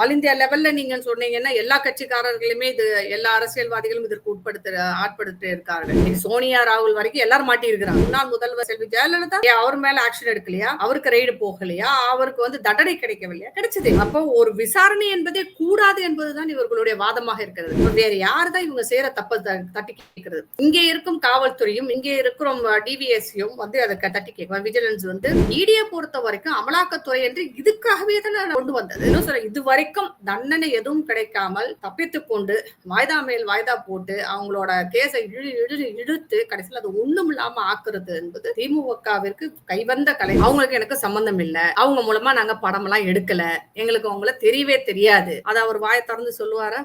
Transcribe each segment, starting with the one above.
All India லெவல்ல நீங்க சொன்னீங்கன்னா எல்லா கட்சிக்காரர்களுமே இது எல்லா அரசியல்வாதிகளும் இதற்கு உட்படுத்த ஆட்படுத்த இருக்கார்கள். சோனியா ராகுல் வரைக்கும் எல்லாரும் மாட்டி இருக்கிறாங்க முன்னாள் முதல்வர் செல்வி ஜெயலலிதா அவர் மேல ஆக்ஷன் எடுக்கலையா? அவருக்கு ரைடு போகலையா? அவருக்கு வந்து தண்டனை கிடைக்கவில்லையா? கிடைச்சது. அப்போ ஒரு விசாரணை என்பதே கூடாது என்பதுதான் இவர்களுடைய வாதமாக இருக்கிறது. வேற யாருதான் இவங்க செய்யற தப்ப தட்டி கேட்கிறது? இங்கே இருக்கும் காவல்துறையும் இங்கே இருக்கிறோம் டிவிஎஸ்சியும் வந்து அதை தட்டி கேட்கும் விஜிலன்ஸ் வந்து இடியை பொறுத்த வரைக்கும் அமலாக்கத்துறை என்று இதுக்காகவே தான் கொண்டு வந்தது. இன்னும் சொல்ல இது வரைக்கும் தண்டனை எதுவும் கிடைக்காமல் தப்பித்துக் கொண்டு வாய்தா மேல் வாய்தா போட்டு அவங்களோட கேஸை இழு இழு இழுத்து கடைசியில் அது ஒண்ணும் இல்லாம ஆக்குறது என்பது திமுகவிற்கு கைவந்த கலை. அவங்களுக்கு எனக்கு சம்பந்தம் இல்ல. அவங்க மூலமா நாங்க படம் எல்லாம் எடுக்கல. எங்களுக்கு அவங்கள தெரியவே தெரியாது. அதை அவர் வாயை திறந்து சொல்லுவாரா?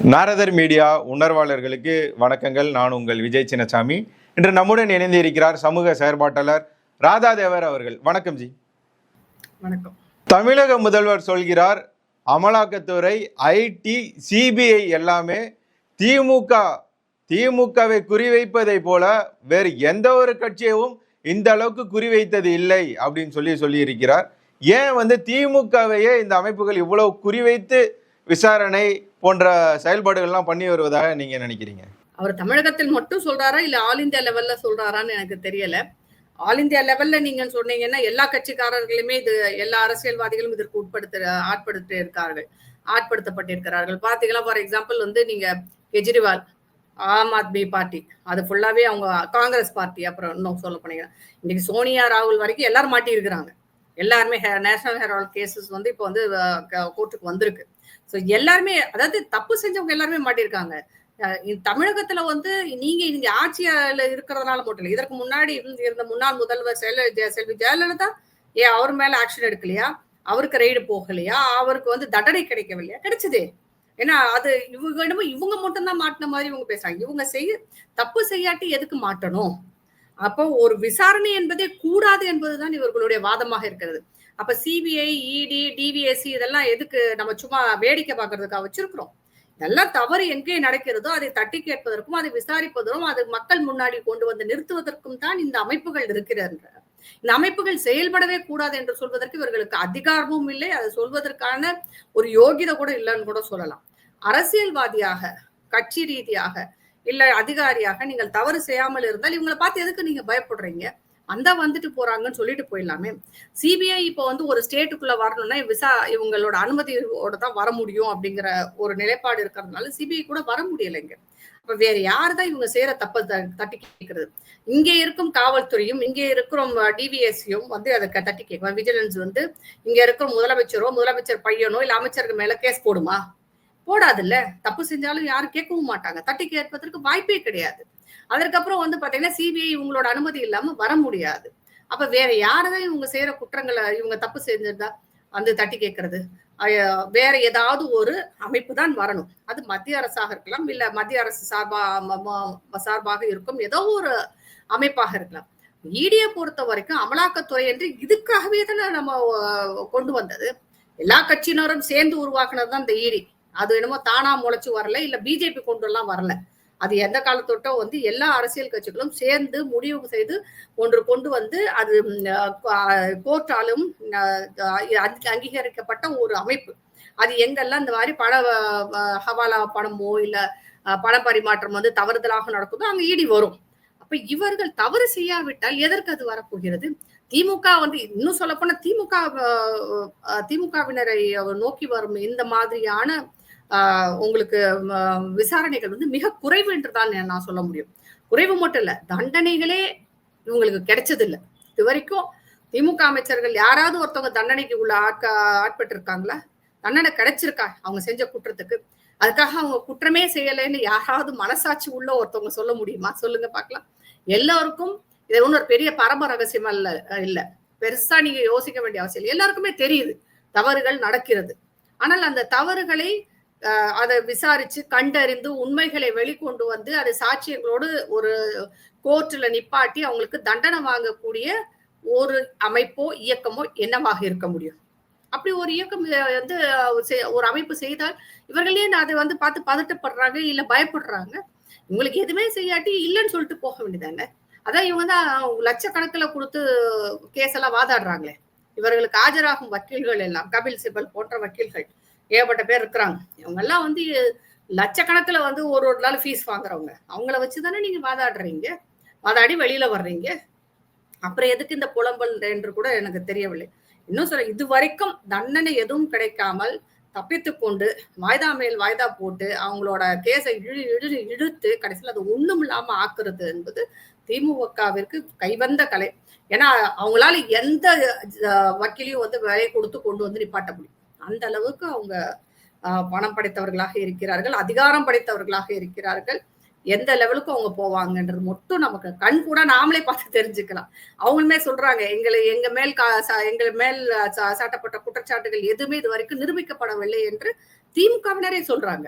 நாரதர் மீடியா உணர்வாளர்களுக்கு வணக்கங்கள். நான் உங்கள் விஜய் சின்னசாமி. இன்று நம்முடன் இணைந்து இருக்கிறார் சமூக செயற்பாட்டாளர் ராதாதேவர் அவர்கள். வணக்கம் ஜி. வணக்கம். தமிழக முதல்வர் சொல்கிறார் அமலாக்கத்துறை ஐடி சிபிஐ எல்லாமே திமுக திமுகவை குறிவைப்பதை போல வேறு எந்த ஒரு கட்சியும் இந்த அளவுக்கு குறிவைத்தது இல்லை அப்படின்னு சொல்லி சொல்லியிருக்கிறார். ஏன் வந்து திமுகவையே இந்த அமைப்புகள் இவ்வளவு குறிவைத்து விசாரணை போன்ற செயல்பாடுகள்லாம் பண்ணி வருவதாக நீங்க நினைக்கிறீங்க? அவர் தமிழகத்தில் மட்டும் சொல்றாரா இல்ல ஆல் இந்தியா லெவல்ல சொல்றாரான்னு எனக்கு தெரியல. ஆல் இந்தியா லெவல்ல நீங்க சொன்னீங்கன்னா எல்லா கட்சிக்காரர்களுமே இது எல்லா அரசியல்வாதிகளும் இதற்கு உட்படுத்த ஆட்படுத்த இருக்கார்கள். ஆட்படுத்தப்பட்டிருக்கிறார்கள். பாத்தீங்கன்னா ஃபார் எக்ஸாம்பிள் வந்து நீங்க கெஜ்ரிவால் ஆம் ஆத்மி பார்ட்டி. அது ஃபுல்லாவே அவங்க காங்கிரஸ் பார்ட்டி. அப்புறம் இன்னும் சொல்ல போனீங்கன்னா இன்னைக்கு சோனியா ராகுல் வரைக்கும் எல்லாரும் மாட்டி இருக்கிறாங்க எல்லாருமே நேஷனல் ஹெரால்ட் கேசஸ் வந்து இப்போ வந்து கோர்ட்டுக்கு வந்திருக்கு. ஸோ எல்லாருமே அதாவது தப்பு செஞ்சவங்க எல்லாருமே மாட்டியிருக்காங்க. தமிழகத்துல வந்து நீங்க இங்க ஆட்சியில இருக்கிறதுனால மட்டும் இல்லை. இதற்கு முன்னாடி இருந்த முன்னாள் முதல்வர் செல்ல செல்வி ஜெயலலிதா ஏ அவர் மேல ஆக்ஷன் எடுக்கலையா? அவருக்கு ரைடு போகலையா? அவருக்கு வந்து தண்டனை கிடைக்கவில்லையா? கிடைச்சதே. ஏன்னா அது இவங்க என்னமோ இவங்க மட்டும்தான் மாட்டின மாதிரி இவங்க பேசுறாங்க. இவங்க செய்ய தப்பு செய்யாட்டி எதுக்கு மாட்டணும்? அப்போ ஒரு விசாரணை என்பதே கூடாது என்பதுதான் இவர்களுடைய வாதமாக இருக்கிறது. அப்ப சிபிஐ இடி டிவிஎஸ்சி இதெல்லாம் எதுக்கு நம்ம சும்மா வேடிக்கை பார்க்கறதுக்காக வச்சிருக்கிறோம்? இதெல்லாம் தவறு எங்கே நடக்கிறதோ அதை தட்டி கேட்பதற்கும் அதை விசாரிப்பதற்கும் அது மக்கள் முன்னாடி கொண்டு வந்து நிறுத்துவதற்கும் தான் இந்த அமைப்புகள் இருக்கிறது. இந்த அமைப்புகள் செயல்படவே கூடாது என்று சொல்வதற்கு இவர்களுக்கு அதிகாரமும் இல்லை. அதை சொல்வதற்கான ஒரு யோகிதை கூட இல்லைன்னு கூட சொல்லலாம். அரசியல்வாதியாக கட்சி ரீதியாக இல்ல அதிகாரியாக நீங்கள் தவறு செய்யாமல் இருந்தால் இவங்களை பார்த்து எதுக்கு நீங்க பயப்படுறீங்க? அந்த வந்துட்டு போறாங்கன்னு சொல்லிட்டு போயிடலாமே. சிபிஐ இப்போ வந்து ஒரு ஸ்டேட்டுக்குள்ள வரணும்னா விசா இவங்களோட அனுமதியோட தான் வர முடியும் அப்படிங்கிற ஒரு நிலைப்பாடு இருக்கிறதுனால சிபிஐ கூட வர முடியலைங்க அப்ப வேற யாரு தான் இவங்க செய்யற தப்ப த- தட்டி கேட்கறது இங்கே இருக்கும் காவல்துறையும் இங்கே இருக்கிறோம் டிவிஎஸ்சியும் வந்து அதை தட்டி கேட்கும் விஜிலன்ஸ் வந்து இங்க இருக்கிற முதலமைச்சரோ முதலமைச்சர் பையனோ இல்ல அமைச்சருக்கு மேல கேஸ் போடுமா? போடாதுல்ல? தப்பு செஞ்சாலும் யாரும் கேட்கவும் மாட்டாங்க. தட்டி கேட்பதற்கு வாய்ப்பே கிடையாது. அதற்கப்புறம் வந்து பாத்தீங்கன்னா சிபிஐ இவங்களோட அனுமதி இல்லாம வர முடியாது. அப்ப வேற யாரதான் இவங்க செய்யற குற்றங்களை இவங்க தப்பு செஞ்சிருந்தா வந்து தட்டி கேட்கறது? வேற ஏதாவது ஒரு அமைப்பு தான் வரணும். அது மத்திய அரசாக இருக்கலாம் இல்ல மத்திய அரசு சார்பா ம- ம- சார்பாக இருக்கும் ஏதோ ஒரு அமைப்பாக இருக்கலாம். ஈடியை பொறுத்த வரைக்கும் அமலாக்கத்துறை என்று இதுக்காகவே தானே நம்ம கொண்டு வந்தது. எல்லா கட்சியினரும் சேர்ந்து உருவாக்குனது தான் இந்த ஈடி அது என்னமோ தானா முளைச்சு வரல இல்ல பிஜேபி கொண்டு எல்லாம் வரல. அது எந்த காலத்தொட்டோ வந்து எல்லா அரசியல் கட்சிகளும் சேர்ந்து முடிவு செய்து ஒன்று கொண்டு வந்து அது கோர்ட்டாலும் அங்கீகரிக்கப்பட்ட ஒரு அமைப்பு. அது எங்கெல்லாம் இந்த மாதிரி பண ஹவாலா பணமோ இல்ல பண பரிமாற்றம் வந்து தவறுதலாக நடக்குதோ அங்க ஈடி வரும். அப்ப இவர்கள் தவறு செய்யாவிட்டால் எதற்கு அது வரப்போகிறது? திமுக வந்து இன்னும் சொல்ல போனா திமுக அஹ், திமுகவினரை நோக்கி வரும் இந்த மாதிரியான உங்களுக்கு விசாரணைகள் வந்து மிக குறைவு என்று தான் நான் சொல்ல முடியும். குறைவு மட்டும் இல்ல தண்டனைகளே இவங்களுக்கு கிடைச்சதில்லை. இது வரைக்கும் திமுக அமைச்சர்கள் யாராவது ஒருத்தவங்க தண்டனைக்கு உள்ள ஆட்க ஆட்பட்டு இருக்காங்களா தண்டனை கிடைச்சிருக்கா? அவங்க செஞ்ச குற்றத்துக்கு. அதுக்காக அவங்க குற்றமே செய்யலைன்னு யாராவது மனசாட்சி உள்ள ஒருத்தவங்க சொல்ல முடியுமா? சொல்லுங்க பார்க்கலாம். எல்லாருக்கும் இது ஒன்றும் ஒரு பெரிய பரம ரகசியம் அல்ல இல்ல. பெருசா நீங்க யோசிக்க வேண்டிய அவசியம் இல்லை. எல்லாருக்குமே தெரியுது தவறுகள் நடக்கிறது. ஆனால் அந்த தவறுகளை அதை விசாரிச்சு கண்டறிந்து உண்மைகளை வெளிக்கொண்டு வந்து அதை சாட்சியங்களோடு ஒரு கோர்ட்ல நிப்பாட்டி அவங்களுக்கு தண்டனை வாங்கக்கூடிய ஒரு அமைப்போ இயக்கமோ என்னவாக இருக்க முடியும்? அப்படி ஒரு இயக்கம் வந்து ஒரு அமைப்பு செய்தால் இவர்களே அதை வந்து பார்த்து பதட்டப்படுறாங்க இல்ல பயப்படுறாங்க? இவங்களுக்கு எதுவுமே செய்யாட்டி இல்லைன்னு சொல்லிட்டு போக வேண்டியதானே? அதான் இவங்க தான் லட்சக்கணக்கில் கொடுத்து கேஸ் எல்லாம் வாதாடுறாங்களே. இவர்களுக்கு ஆஜராகும் வக்கீல்கள் எல்லாம் கபில் சிபல் போன்ற வக்கீல்கள். ஏகப்பட்ட பேர் இருக்கிறாங்க. இவங்க எல்லாம் வந்து லட்சக்கணக்கில் வந்து ஒரு ஒரு நாள் ஃபீஸ் வாங்குறவங்க. அவங்கள வச்சு தானே நீங்கள் வாதாடுறீங்க. வாதாடி வெளியில் வர்றீங்க. அப்புறம் எதுக்கு இந்த புலம்பல் என்று கூட எனக்கு தெரியவில்லை. இன்னும் சொல்ல இது வரைக்கும் தண்டனை எதுவும் கிடைக்காமல் தப்பித்து கொண்டு வாய்தா மேல் வாய்தா போட்டு அவங்களோட கேஸை இழு இழு இழுத்து கடைசியில் அது ஒன்றும் இல்லாமல் ஆக்குறது என்பது திமுகவிற்கு கைவந்த கலை. ஏன்னா அவங்களால எந்த வக்கீலையும் வந்து விலை கொடுத்து கொண்டு வந்து நிப்பாட்ட முடியும். அந்த அளவுக்கு அவங்க அஹ், பணம் படைத்தவர்களாக இருக்கிறார்கள் அதிகாரம் படைத்தவர்களாக இருக்கிறார்கள். எந்த லெவலுக்கு அவங்க போவாங்கன்றது மட்டும் நமக்கு கண் கூட நாமளே பார்த்து தெரிஞ்சுக்கலாம். அவங்களுமே சொல்றாங்க எங்களை எங்க மேல் கா- எங்கள் மேல் சாட்டப்பட்ட குற்றச்சாட்டுகள் எதுவுமே இது வரைக்கும் நிரூபிக்கப்படவில்லை என்று திமுகவினரே சொல்றாங்க.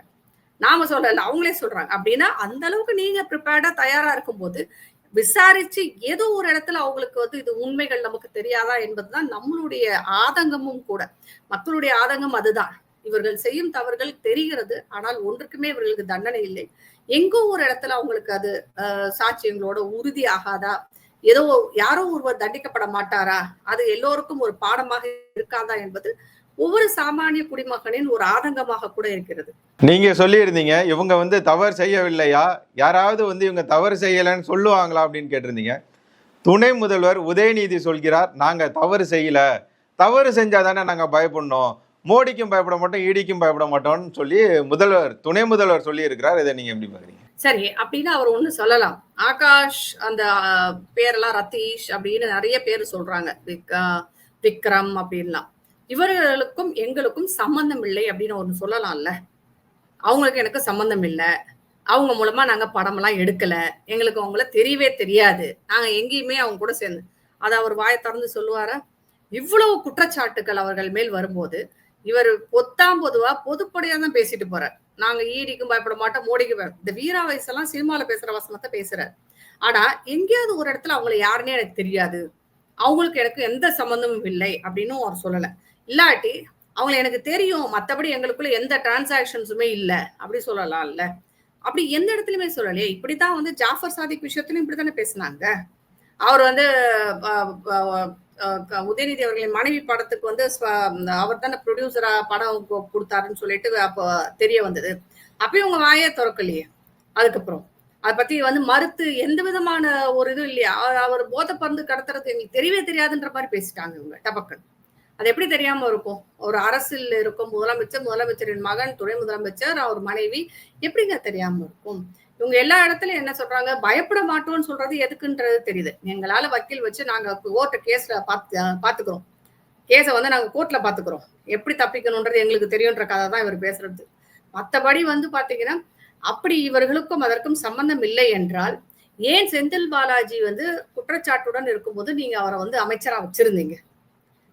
நாம சொல்லல அவங்களே சொல்றாங்க. அப்படின்னா அந்த அளவுக்கு நீங்க ப்ரிப்பேர்டா தயாரா இருக்கும்போது விசாரிச்சு ஏதோ ஒரு இடத்துல அவங்களுக்கு வந்து இது உண்மைகள் நமக்கு தெரியாதா என்பதுதான் நம்மளுடைய ஆதங்கமும் கூட. மக்களுடைய ஆதங்கம் அதுதான். இவர்கள் செய்யும் தவறுகள் தெரிகிறது ஆனால் ஒன்றுக்குமே இவர்களுக்கு தண்டனை இல்லை. எங்கோ ஒரு இடத்துல அவங்களுக்கு அது அஹ், சாட்சியங்களோட உறுதி ஆகாதா? ஏதோ யாரோ ஒருவர் தண்டிக்கப்பட மாட்டாரா? அது எல்லோருக்கும் ஒரு பாடமாக இருக்காதா என்பது ஒவ்வொரு சாமானிய குடிமகனின் ஒரு ஆதங்கமாக கூட இருக்கிறது. நீங்க சொல்லியிருந்தீங்க இவங்க வந்து தவறு செய்யவில்லையா? யாராவது வந்து இவங்க தவறு செய்யலைன்னு சொல்லுவாங்களா அப்படின்னு கேட்டிருந்தீங்க. துணை முதல்வர் உதயநிதி சொல்கிறார் நாங்க தவறு செய்யல. தவறு செஞ்சாதானே நாங்க பயப்படணும். மோடிக்கும் பயப்பட மாட்டோம் ஈடிக்கும் பயப்பட மாட்டோம்னு சொல்லி முதல்வர் துணை முதல்வர் சொல்லி இருக்கிறார் இதை நீங்க எப்படி பாக்குறீங்க சரி அப்படின்னு அவர் ஒண்ணு சொல்லலாம். ஆகாஷ் அந்த பேரெல்லாம் ரதீஷ் அப்படின்னு நிறைய பேர் சொல்றாங்க. விக்ரம் அப்படின்லாம். இவர்களுக்கும் எங்களுக்கும் சம்பந்தம் இல்லை அப்படின்னு ஒன்று சொல்லலாம்ல. அவங்களுக்கு எனக்கு சம்பந்தம் இல்லை. அவங்க மூலமா நாங்க படமெல்லாம் எடுக்கல. எங்களுக்கு அவங்கள தெரியவே தெரியாது. நாங்க எங்கேயுமே அவங்க கூட சேர்ந்து அதை அவர் வாயை திறந்து சொல்லுவாரா? இவ்வளவு குற்றச்சாட்டுகள் அவர்கள் மேல் வரும்போது இவர் பொத்தாம் பொதுவா பொதுப்படையா தான் பேசிட்டு போறார். நாங்க ஈடிக்கும் பயப்பட மாட்டோம் மோடிக்கு இந்த வீரா வயசெல்லாம் சினிமால பேசுற வசனத்தை பேசுறாரு. ஆனா எங்கேயாவது ஒரு இடத்துல அவங்களை யாருன்னே எனக்கு தெரியாது. அவங்களுக்கு எனக்கு எந்த சம்பந்தமும் இல்லை அப்படின்னு அவர் சொல்லலை. இல்லாட்டி அவங்களை எனக்கு தெரியும் மற்றபடி எங்களுக்குள்ள எந்த டிரான்சாக்ஷன்ஸுமே இல்லை. அப்படி சொல்லலாம்ல. அப்படி எந்த இடத்துலயுமே சொல்லலையே. இப்படித்தான் வந்து ஜாஃபர் சாதிக் விஷயத்திலும் இப்படித்தானே பேசினாங்க. அவர் வந்து உதயநிதி அவர்களின் மனைவி படத்துக்கு வந்து அவர் தானே ப்ரொடியூசரா படம் கொடுத்தாருன்னு சொல்லிட்டு அப்போ தெரிய வந்தது. அப்பயும் உங்க வாயே திறக்கலையே. அதுக்கப்புறம். அதை பத்தி வந்து மறுத்து எந்த விதமான ஒரு இதுவும் இல்லையா. அவர் அவர் போதை பருந்து கடத்துறது எங்களுக்கு தெரியவே தெரியாதுன்ற மாதிரி பேசிட்டாங்க இவங்க டபக்கன். அது எப்படி தெரியாம இருக்கும்? ஒரு அரசில் இருக்கும் முதலமைச்சர் முதலமைச்சரின் மகன் துணை முதலமைச்சர் அவர் மனைவி எப்படிங்க தெரியாம இருக்கும்? இவங்க எல்லா இடத்துலயும் என்ன சொல்றாங்க? பயப்பட மாட்டோம்னு சொல்றது எதுக்குன்றது தெரியுது. எங்களால வக்கீல் வச்சு நாங்க கோர்ட்ட கேஸ்ல பாத்து பாத்துக்கிறோம். கேஸை வந்து நாங்க கோர்ட்ல பாத்துக்கிறோம். எப்படி தப்பிக்கணும்ன்றது எங்களுக்கு தெரியுன்ற கதை தான் இவர் பேசுறது. மற்றபடி வந்து பாத்தீங்கன்னா அப்படி இவர்களுக்கும் அதற்கும் சம்பந்தம் இல்லை என்றால் ஏன் செந்தில் பாலாஜி வந்து குற்றச்சாட்டுடன் இருக்கும்போது நீங்க அவரை வந்து அமைச்சரா வச்சிருந்தீங்க?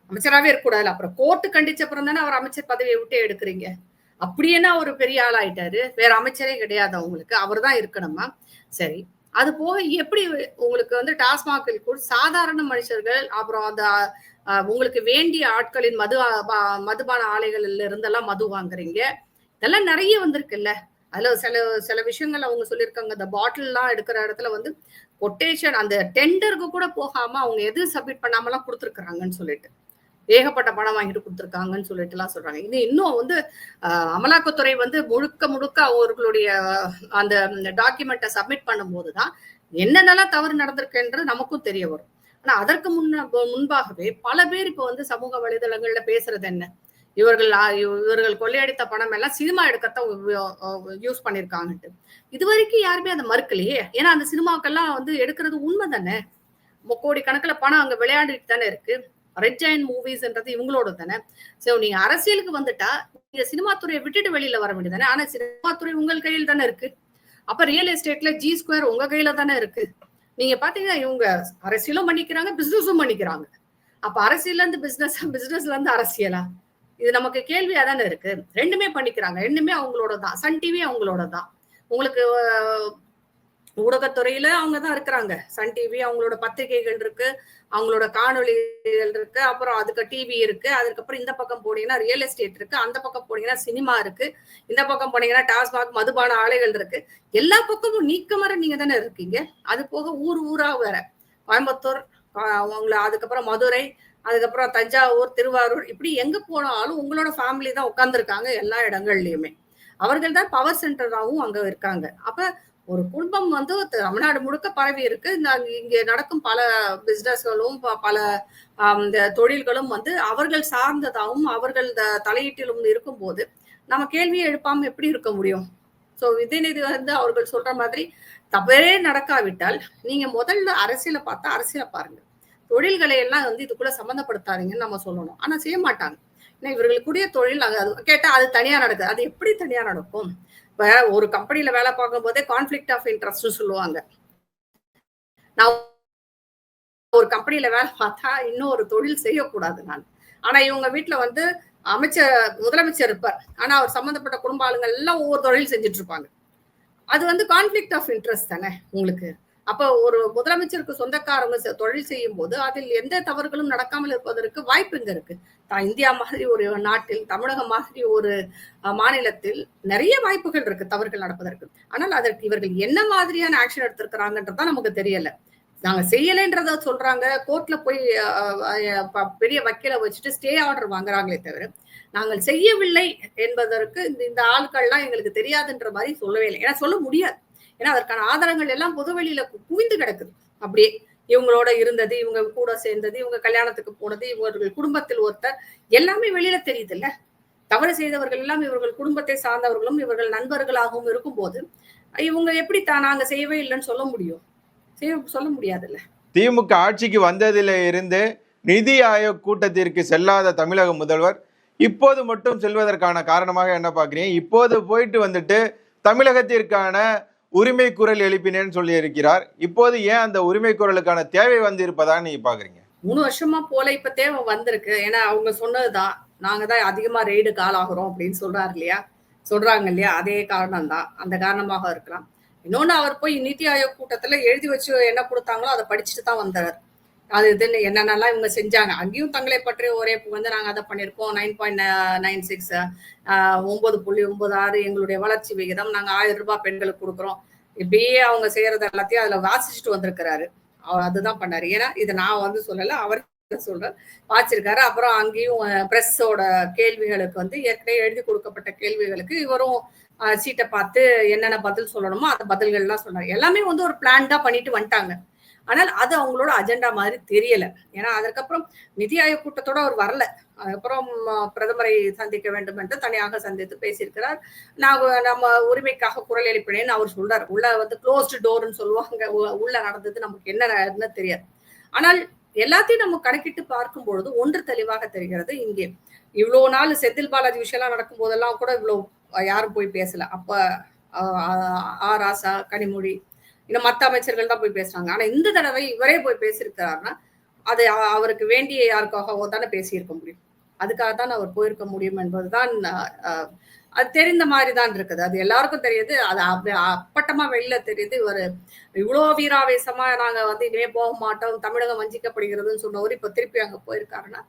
அமைச்சராகவே இருக்கக்கூடாது அப்புறம் கோர்ட்டு கண்டிச்ச அப்புறம் தானே அவர் அமைச்சர் பதவியை விட்டே எடுக்கிறீங்க. அப்படி என்ன ஒரு பெரிய ஆள் ஆயிட்டாரு வேற அமைச்சரே கிடையாது அவங்களுக்கு. அவர் தான் இருக்கணுமா சரி. அது போக எப்படி உங்களுக்கு வந்து டாஸ்மாகில் கூட சாதாரண மனுஷர்கள் அப்புறம் அந்த உங்களுக்கு வேண்டிய ஆட்களின் மது பா- மதுபான ஆலைகள்ல இருந்தெல்லாம் மது வாங்குறீங்க. இதெல்லாம் நிறைய வந்திருக்குல்ல. அதுல சில சில விஷயங்கள் அவங்க சொல்லியிருக்காங்க. இந்த பாட்டில்லாம் எடுக்கிற இடத்துல வந்து கொட்டேஷன் அந்த டெண்டருக்கு கூட போகாம அவங்க எது சப்மிட் பண்ணாமலாம் கொடுத்துருக்குறாங்கன்னு சொல்லிட்டு. ஏகப்பட்ட பணம் வாங்கிட்டு கொடுத்துருக்காங்கன்னு சொல்லிட்டு எல்லாம் சொல்றாங்க. இது இன்னும் வந்து அமலாக்கத்துறை வந்து முழுக்க முழுக்க அவர்களுடைய அந்த டாக்குமெண்ட்டை சப்மிட் பண்ணும்போது தான் என்னென்னலாம் தவறு நடந்திருக்குன்றது நமக்கும் தெரிய வரும். ஆனா அதற்கு முன்ன முன்பாகவே பல பேர் இப்போ வந்து சமூக வலைதளங்கள்ல பேசுறது என்ன? இவர்கள் இவர்கள் கொள்ளையடித்த பணம் எல்லாம் சினிமா எடுக்கத்தான் யூஸ் பண்ணிருக்காங்கன்ட்டு. இது வரைக்கும் யாருமே அதை மறுக்கலையே. ஏன்னா அந்த சினிமாக்கெல்லாம் வந்து எடுக்கிறது உண்மை தானே? கோடி கணக்குல பணம் அங்க விளையாண்டுட்டு தானே இருக்கு. ரெட் ஜாயின் மூவிஸ்ன்றது இவங்களோட தானே? சோ நீங்க அரசியலுக்கு வந்துட்டா நீங்க சினிமா துறையை விட்டுட்டு வெளியில வர வேண்டியதானே ஆனா சினிமா துறை உங்கள் கையில் தானே இருக்கு. அப்ப ரியல் எஸ்டேட்ல ஜி ஸ்கொயர் உங்க கையில தானே இருக்கு. நீங்க பாத்தீங்கன்னா இவங்க அரசியலும் பண்ணிக்கிறாங்க பிசினஸும் பண்ணிக்கிறாங்க. அப்ப அரசியல்ல இருந்து பிசினஸ் பிசினஸ்ல இருந்து அரசியலா? இது நமக்கு கேள்வியா தானே இருக்கு. ரெண்டுமே பண்ணிக்கிறாங்க. ரெண்டுமே அவங்களோட தான் சன் டிவி அவங்களோட தான் உங்களுக்கு ஊடகத்துறையில அவங்க தான் இருக்கிறாங்க. சன் டிவி அவங்களோட பத்திரிகைகள் இருக்கு அவங்களோட காணொளிகள் இருக்கு அப்புறம் அதுக்கு டிவி இருக்கு அதுக்கப்புறம் இந்த பக்கம் போனீங்கன்னா ரியல் எஸ்டேட் இருக்கு அந்த பக்கம் போனீங்கன்னா சினிமா இருக்கு இந்த பக்கம் போனீங்கன்னா டாஸ்மாக் மதுபான ஆலைகள் இருக்கு. எல்லா பக்கமும் நீக்கமர நீங்க தானே இருக்கீங்க. அது போக ஊர் ஊரா வேற. கோயம்புத்தூர் உங்களை அதுக்கப்புறம் மதுரை அதுக்கப்புறம் தஞ்சாவூர் திருவாரூர் இப்படி எங்க போனாலும் உங்களோட ஃபேமிலி தான் உட்கார்ந்துருக்காங்க எல்லா இடங்கள்லயுமே. அவர்கள் தான் பவர் சென்டராகவும் அங்க இருக்காங்க. அப்ப ஒரு குடும்பம் வந்து தமிழ்நாடு முழுக்க பரவி இருக்கு. இந்த இங்க நடக்கும் பல பிசினஸ்களும் பல இந்த தொழில்களும் வந்து அவர்கள் சார்ந்ததாகவும் அவர்கள் த- தலையீட்டிலும் இருக்கும்போது நம்ம கேள்வியை எழுப்பாம எப்படி இருக்க முடியும்? ஸோ உதயநிதி வந்து அவர்கள் சொல்ற மாதிரி தவறே நடக்காவிட்டால் நீங்க முதல்ல அரசியலை பார்த்தா அரசியலை பாருங்க. தொழில்களை எல்லாம் வந்து இதுக்குள்ள சம்மந்தப்படுத்தாதீங்கன்னு நம்ம சொல்லணும். ஆனா செய்ய மாட்டாங்க. ஏன்னா இவர்களுக்குரிய தொழில் அது அது கேட்டா அது தனியா நடக்குது. அது எப்படி தனியா நடக்கும்? இப்போ ஒரு கம்பெனில வேலை பார்க்கும் போதே கான்ஃப்ளிக்ட் ஆஃப் இன்ட்ரெஸ்ட்னு சொல்லுவாங்க. நான் ஒரு கம்பெனில வேலை பார்த்தா இன்னும் ஒரு தொழில் செய்யக்கூடாது நான். ஆனா இவங்க வீட்டுல வந்து அமைச்சர் முதலமைச்சர் இருப்பார். ஆனா அவர் சம்பந்தப்பட்ட குடும்ப ஆளுங்கள் எல்லாம் ஒவ்வொரு தொழில் செஞ்சுட்டு இருப்பாங்க. அது வந்து கான்ஃப்ளிக்ட் ஆஃப் இன்ட்ரெஸ்ட் தானே உங்களுக்கு? அப்ப ஒரு முதலமைச்சருக்கு சொந்தக்காரங்க செ- தொழில் செய்யும் போது அதில் எந்த தவறுகளும் நடக்காமல் இருப்பதற்கு வாய்ப்பு இங்க இருக்கு. தான் இந்தியா மாதிரி ஒரு நாட்டில் தமிழகம் மாதிரி ஒரு மாநிலத்தில் நிறைய வாய்ப்புகள் இருக்கு தவறுகள் நடப்பதற்கு. ஆனால் அதற்கு இவர்கள் என்ன மாதிரியான ஆக்ஷன் எடுத்திருக்கிறாங்கன்றதான் நமக்கு தெரியல. நாங்க செய்யலைன்றத சொல்றாங்க. கோர்ட்ல போய் ப- பெரிய வக்கீல வச்சுட்டு ஸ்டே ஆர்டர் வாங்குறாங்களே தவிர நாங்கள் செய்யவில்லை என்பதற்கு இந்த இந்த ஆட்கள்லாம் எங்களுக்கு தெரியாதுன்ற மாதிரி சொல்லவே இல்லை. ஏன்னா சொல்ல முடியாது. ஏன்னா அதற்கான ஆதாரங்கள் எல்லாம் பொதுவெளியில கு- குவிந்து கிடக்குது. அப்படியே இவங்களோட இருந்தது இவங்க கூட சேர்ந்தது இவங்க கல்யாணத்துக்கு போனது இவர்கள் குடும்பத்தில் ஒருத்தர் எல்லாமே வெளியில தெரியுது இல்ல தவறு செய்தவர்கள் எல்லாம் இவர்கள் குடும்பத்தை சார்ந்தவர்களும் இவர்கள் நண்பர்களாகவும் இருக்கும்போது இவங்க எப்படி தான் நாங்க செய்யவே இல்லைன்னு சொல்ல முடியும். செய்ய சொல்ல முடியாதுல்ல. திமுக ஆட்சிக்கு வந்ததில இருந்து நிதி ஆயோக் கூட்டத்திற்கு செல்லாத தமிழக முதல்வர் இப்போது மட்டும் செல்வதற்கான காரணமாக என்ன பார்க்குறீங்க? இப்போது போயிட்டு வந்துட்டு தமிழகத்திற்கான உரிமை குரல் எழுப்பினேன்னு சொல்லி இருக்கிறார் இப்போது ஏன் அந்த உரிமை குரலுக்கான தேவை வந்து இருப்பதான்னு நீங்க பாக்குறீங்க? மூணு வருஷமா போல இப்ப தேவை வந்திருக்கு. ஏன்னா அவங்க சொன்னதுதான். நாங்க தான் அதிகமா ரெய்டுக்கு ஆளாகிறோம் அப்படின்னு சொல்றாரு இல்லையா? சொல்றாங்க இல்லையா? அதே காரணம் தான் அந்த காரணமாக இருக்கலாம். இன்னொன்னு அவர் போய் நித்தி ஆயோக் கூட்டத்துல எழுதி வச்சு என்ன கொடுத்தாங்களோ அதை படிச்சுட்டு தான் வந்தார் அது இதுன்னு என்னென்னலாம் இவங்க செஞ்சாங்க. அங்கேயும் தங்களை பற்றி ஒரே வந்து நாங்க அதை பண்ணியிருக்கோம் நைன் பாயிண்ட் நைன் சிக்ஸ் ஒன்பது புள்ளி ஒன்பது ஆறு எங்களுடைய வளர்ச்சி விகிதம். நாங்க ஆயிரம் ரூபாய் பெண்களுக்கு கொடுக்குறோம். இப்படியே அவங்க செய்யறது எல்லாத்தையும் அதுல வாசிச்சுட்டு வந்திருக்கிறாரு. அவர் அதுதான் பண்ணாரு. ஏன்னா இதை நான் வந்து சொல்லலை அவர் சொல்றேன் வாச்சிருக்காரு அப்புறம் அங்கேயும் பிரஸ்ஸோட கேள்விகளுக்கு வந்து ஏற்கனவே எழுதி கொடுக்கப்பட்ட கேள்விகளுக்கு இவரும் சீட்டை பார்த்து என்னென்ன பதில் சொல்லணுமோ அந்த பதில்கள்லாம் சொன்னார். எல்லாமே வந்து ஒரு பிளான் தான் பண்ணிட்டு வந்துட்டாங்க. ஆனால் அது அவங்களோட அஜெண்டா மாதிரி தெரியல ஏன்னா அதுக்கப்புறம் நிதி ஆயோக் கூட்டத்தோட அவர் வரல அதுக்கப்புறம் பிரதமரை சந்திக்க வேண்டும் என்று தனியாக சந்தித்து பேசியிருக்கிறார் நான் நம்ம உரிமைக்காக குரல் எழுப்பினேன்னு அவர் சொல்றாரு உள்ள வந்து க்ளோஸ்டு டோர்னு சொல்லுவாங்க உ- உள்ள நடந்தது நமக்கு என்ன தெரியாது ஆனால் எல்லாத்தையும் நம்ம கணக்கிட்டு பார்க்கும் பொழுது ஒன்று தெளிவாக தெரிகிறது இங்கே இவ்வளவு நாள் செந்தில் பாலாஜி விஷயம்லாம் நடக்கும் போதெல்லாம் கூட இவ்வளவு யாரும் போய் பேசல அப்ப ஆ ராசா கனிமொழி இன்னும் மத்த அமைச்சர்கள் தான் போய் பேசுறாங்க. ஆனா இந்த தடவை இவரே போய் பேசியிருக்கிறாருன்னா அது அவருக்கு வேண்டிய யாருக்காகவோ தானே பேசியிருக்க முடியும். அதுக்காக தான் அவர் போயிருக்க முடியும் என்பதுதான் அது தெரிந்த மாதிரி தான் இருக்குது. அது எல்லாருக்கும் தெரியுது. அது அப்பட்டமா வெளியில தெரியுது. இவர் இவ்வளோ வீராவேசமா நாங்க வந்து இனிமே போக மாட்டோம். தமிழகம் வஞ்சிக்கப்படுகிறதுன்னு சொன்னவர் இப்ப திருப்பி அங்க போயிருக்காருன்னா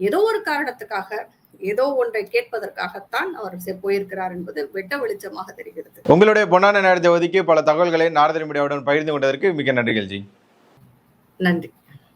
ஏதோ ஒரு காரணத்துக்காக ஏதோ ஒன்றை கேட்பதற்காகத்தான் அவர் போயிருக்கிறார் என்பது வெட்ட வெளிச்சமாக தெரிகிறது. உங்களுடைய பொன்னான நேரத்தை ஒதுக்கி பல தகவல்களை நாரதன் மீடியாவுடன் பகிர்ந்து கொண்டதற்கு மிக நன்றிகள் ஜி. நன்றி.